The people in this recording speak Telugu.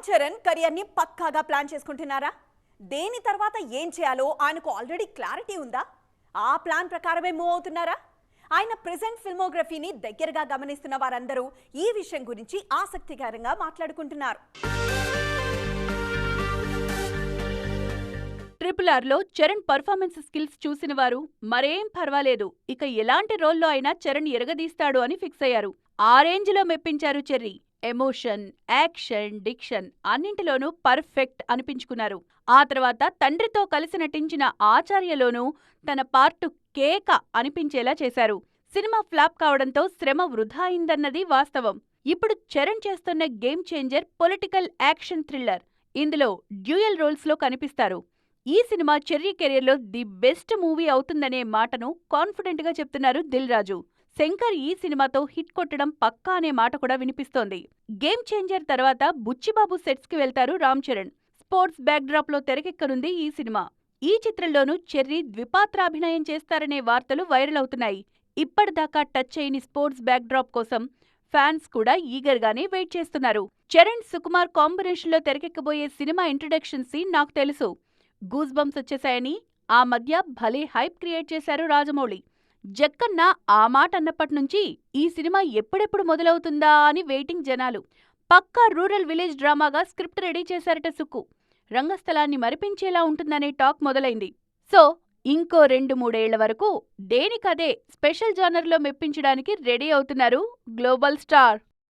రామ్ చరణ్ కెరియర్ని పక్కాగా ప్లాన్ చేసుకుంటున్నారా? దేని తర్వాత ఏం చేయాలో ఆయనకు ఆల్రెడీ క్లారిటీ ఉందా? ఆ ప్లాన్ ప్రకారమే మూవ్ అవుతున్నారా? ఆయన ప్రెసెంట్ ఫిల్మోగ్రఫీని దగ్గరగా గమనిస్తున్న వారందరూ ఈ విషయం గురించి ఆసక్తికరంగా మాట్లాడుకుంటున్నారు. ట్రిపుల్ ఆర్లో చరణ్ పర్ఫార్మెన్స్ స్కిల్స్ చూసిన వారు మరేం పర్వాలేదు ఇక ఎలాంటి రోల్లో అయినా చరణ్ ఎరగదీస్తాడు అని ఫిక్స్ అయ్యారు. ఆ రేంజ్లో మెప్పించారు చెర్రీ. ఎమోషన్ యాక్షన్ డిక్షన్ అన్నింటిలోనూ పర్ఫెక్ట్ అనిపించుకున్నారు. ఆ తర్వాత తండ్రితో కలిసి నటించిన ఆచార్యలోనూ తన పార్టు కేక అనిపించేలా చేశారు. సినిమా ఫ్లాప్ కావడంతో శ్రమ వృధా అయిందన్నది వాస్తవం. ఇప్పుడు చరణ్ చేస్తున్న game changer political action thriller. ఇందులో డ్యూయల్ రోల్స్లో కనిపిస్తారు. ఈ సినిమా చెర్రీ కెరీర్లో ది బెస్ట్ మూవీ అవుతుందనే మాటను కాన్ఫిడెంట్గా చెప్తున్నారు దిల్ రాజు. శంకర్ ఈ సినిమాతో హిట్ కొట్టడం పక్కా అనే మాట కూడా వినిపిస్తోంది. గేమ్ చేంజర్ తర్వాత బుచ్చిబాబు సెట్స్కి వెళ్తారు రామ్ చరణ్. స్పోర్ట్స్ బ్యాక్డ్రాప్లో తెరకెక్కనుంది ఈ సినిమా. ఈ చిత్రంలోనూ చెర్రీ ద్విపాత్రాభినయం చేస్తారనే వార్తలు వైరల్ అవుతున్నాయి. ఇప్పటిదాకా టచ్ అయిన స్పోర్ట్స్ బ్యాక్డ్రాప్ కోసం ఫ్యాన్స్ కూడా ఈగర్గానే వెయిట్ చేస్తున్నారు. చరణ్ సుకుమార్ కాంబినేషన్లో తెరకెక్కబోయే సినిమా ఇంట్రడక్షన్ సీన్ నాకు తెలుసు. గూస్ బంప్స్ వచ్చేసాయని ఆ మధ్య భలే హైప్ క్రియేట్ చేశారు రాజమౌళి. జక్కన్న ఆ మాట అన్నప్పటినుంచి ఈ సినిమా ఎప్పుడెప్పుడు మొదలవుతుందా అని వెయిటింగ్ జనాలు. పక్కా రూరల్ విలేజ్ డ్రామాగా స్క్రిప్ట్ రెడీ చేశారట సుక్కు. రంగస్థలాన్ని మరిపించేలా ఉంటుందనే టాక్ మొదలైంది. సో ఇంకో రెండు మూడేళ్ళ వరకు దేనికదే స్పెషల్ జానర్లో మెప్పించడానికి రెడీ అవుతున్నారు గ్లోబల్ స్టార్.